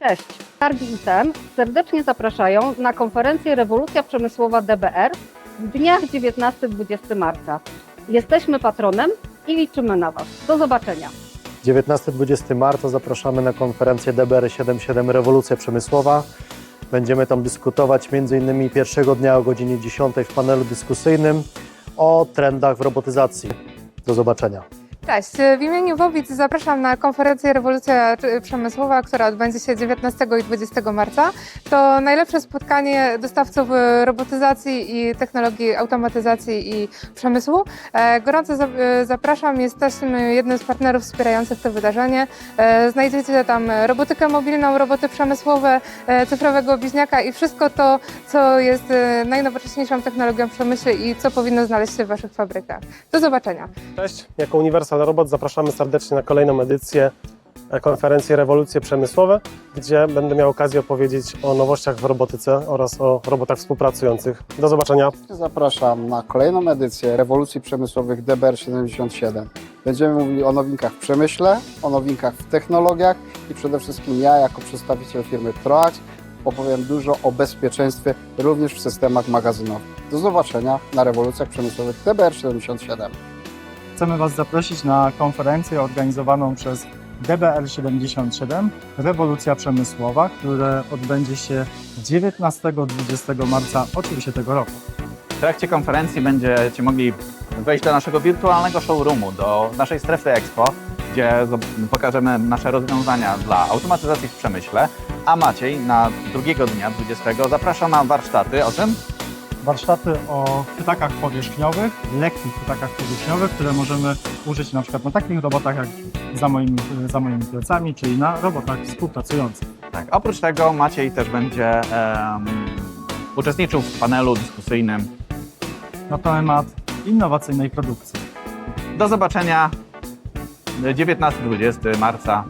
Cześć. Targi ITEM serdecznie zapraszają na konferencję Rewolucja Przemysłowa DBR w dniach 19-20 marca. Jesteśmy patronem i liczymy na Was. Do zobaczenia. 19-20 marca zapraszamy na konferencję DBR77 Rewolucja Przemysłowa. Będziemy tam dyskutować m.in. pierwszego dnia o godzinie 10 w panelu dyskusyjnym o trendach w robotyzacji. Do zobaczenia. Cześć, w imieniu Wowic zapraszam na konferencję Rewolucja Przemysłowa, która odbędzie się 19 i 20 marca. To najlepsze spotkanie dostawców e, robotyzacji i technologii automatyzacji i przemysłu. E, Gorąco za- e, zapraszam, jesteśmy jednym z partnerów wspierających to wydarzenie. E, Znajdziecie tam robotykę mobilną, roboty przemysłowe, e, cyfrowego bliźniaka i wszystko to, co jest e, najnowocześniejszą technologią w przemyśle i co powinno znaleźć się w Waszych fabrykach. Do zobaczenia. Cześć, jako Robot zapraszamy serdecznie na kolejną edycję e, konferencji Rewolucje Przemysłowe, gdzie będę miał okazję opowiedzieć o nowościach w robotyce oraz o robotach współpracujących. Do zobaczenia. Zapraszam na kolejną edycję rewolucji przemysłowych DBR77. Będziemy mówili o nowinkach w przemyśle, o nowinkach w technologiach i przede wszystkim ja, jako przedstawiciel firmy Troax, opowiem dużo o bezpieczeństwie również w systemach magazynowych. Do zobaczenia na rewolucjach przemysłowych DBR77. Chcemy Was zaprosić na konferencję organizowaną przez DBR77 Rewolucja Przemysłowa, które odbędzie się 19-20 marca oczywiście tego roku. W trakcie konferencji będziecie mogli wejść do naszego wirtualnego showroomu, do naszej strefy Expo, gdzie pokażemy nasze rozwiązania dla automatyzacji w przemyśle, a Maciej na drugiego dnia, 20, zaprasza na warsztaty o? Warsztaty o pytakach powierzchniowych, lekkich pytakach powierzchniowych, które możemy użyć na przykład na takich robotach jak za moimi, za moimi plecami, czyli na robotach współpracujących. Tak, oprócz tego Maciej też będzie em, uczestniczył w panelu dyskusyjnym. Na temat innowacyjnej produkcji. Do zobaczenia 19-20 marca